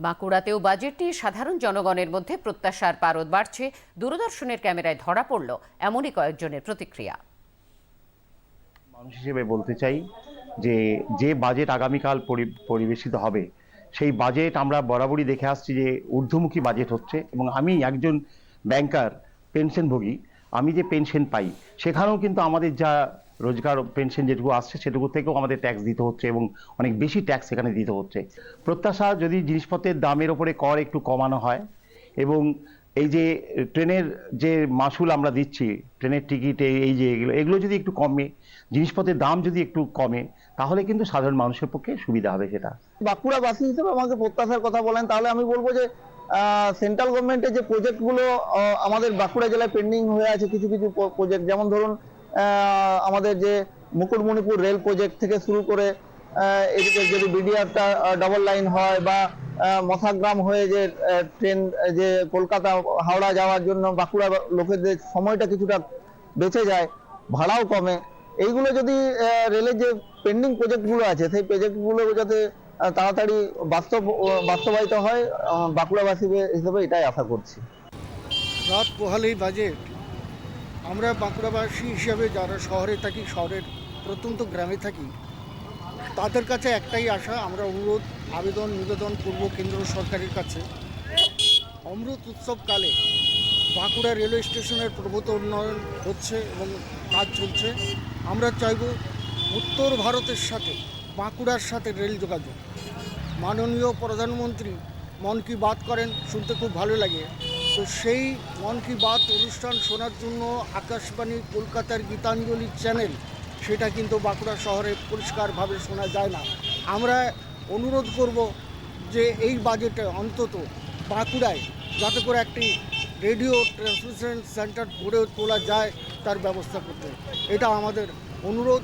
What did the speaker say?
বাঁকুড়াতেও budget নিয়ে সাধারণ জনগণের মধ্যে প্রত্যাশার পারদ বাড়ছে। দূরদর্শনের ক্যামেরায় ধরা পড়ল এমনই কয়েকজনের প্রতিক্রিয়া। মানুষ হিসেবে বলতে চাই যে যে বাজেট আগামীকাল পরি- পরিবেশিত হবে, সেই বাজেট আমরা বরাবরই দেখে আসছি যে ঊর্ধ্বমুখী বাজেট হচ্ছে এবং আমি একজন ব্যাংকার, পেনশনভোগী, আমি যে পেনশন পাই, সেখানেও কিন্তু আমাদের যা রোজগার পেনশন যেটুকু আসছে, সেটুকু থেকেও আমাদের ট্যাক্স দিতে হচ্ছে এবং অনেক বেশি ট্যাক্স এখানে দিতে হচ্ছে। প্রত্যাশা যদি জিনিসপত্রের দামের ওপরে কর একটু কমানো হয় এবং এই যে ট্রেনের যে মাসুল আমরা দিচ্ছি, ট্রেনের টিকিট, এই- যে এগুলো এগুলো যদি একটু কমে, জিনিসপত্রের দাম যদি একটু কমে, তাহলে কিন্তু সাধারণ মানুষের পক্ষে সুবিধা হবে সেটা। বাঁকুড়াবাসী হিসেবে আমাকে প্রত্যাশার কথা বলেন। তাহলে আমি বলব যে সেন্ট্রাল গভর্নমেন্টের যে প্রজেক্টগুলো আমাদের বাঁকুড়া জেলায় পেন্ডিং হয়ে আছে, কিছু কিছু প্রজেক্ট যেমন ধরুন আমাদের যে মুকুটমণিপুর রেল প্রজেক্ট থেকে শুরু করে এদিকে যদি বিডিআরটা ডবল লাইন হয় বা আহ, মশাগ্রাম হয়ে যে ট্রেন যে কলকাতা হাওড়া যাওয়ার জন্য বাঁকুড়া লোকেদের সময়টা কিছুটা বেঁচে যায় ভাড়াও কমে এইগুলো যদি রেলের যে পেন্ডিং প্রজেক্টগুলো আছে সেই প্রজেক্টগুলো যাতে তাড়াতাড়ি বাস্তব বাস্তবায়িত হয় বাঁকুড়াবাসী হিসেবে এটাই আশা করছি। রাত পোহালেই বাজেট আমরা বাঁকুড়াবাসী হিসাবে যারা শহরে থাকি, শহরের প্রত্যন্ত গ্রামে থাকি, তাদের কাছে একটাই আশা, আমরা অনুরোধ, আবেদন, নিবেদন করব কেন্দ্র সরকারের কাছে। অমৃত উৎসবকালে বাঁকুড়া রেলওয়ে স্টেশনের প্রভূত উন্নয়ন হচ্ছে এবং কাজ চলছে। আমরা চাইব উত্তর ভারতের সাথে, বাঁকুড়ার সাথে রেল যোগাযোগ। মাননীয় প্রধানমন্ত্রী মন কি বাত করেন, শুনতে খুব ভালো লাগে। তো সেই মন কি বাত অনুষ্ঠান শোনার জন্য আকাশবাণী, কলকাতার গীতাঞ্জলি চ্যানেল, সেটা কিন্তু বাঁকুড়া শহরে পরিষ্কারভাবে শোনা যায় না। আমরা অনুরোধ করব যে এই বাজেটে অন্তত বাঁকুড়ায় যাতে করে একটি রেডিও ট্রান্সমিশন সেন্টার গড়ে তোলা যায়, তার ব্যবস্থা করতে। এটা আমাদের অনুরোধ।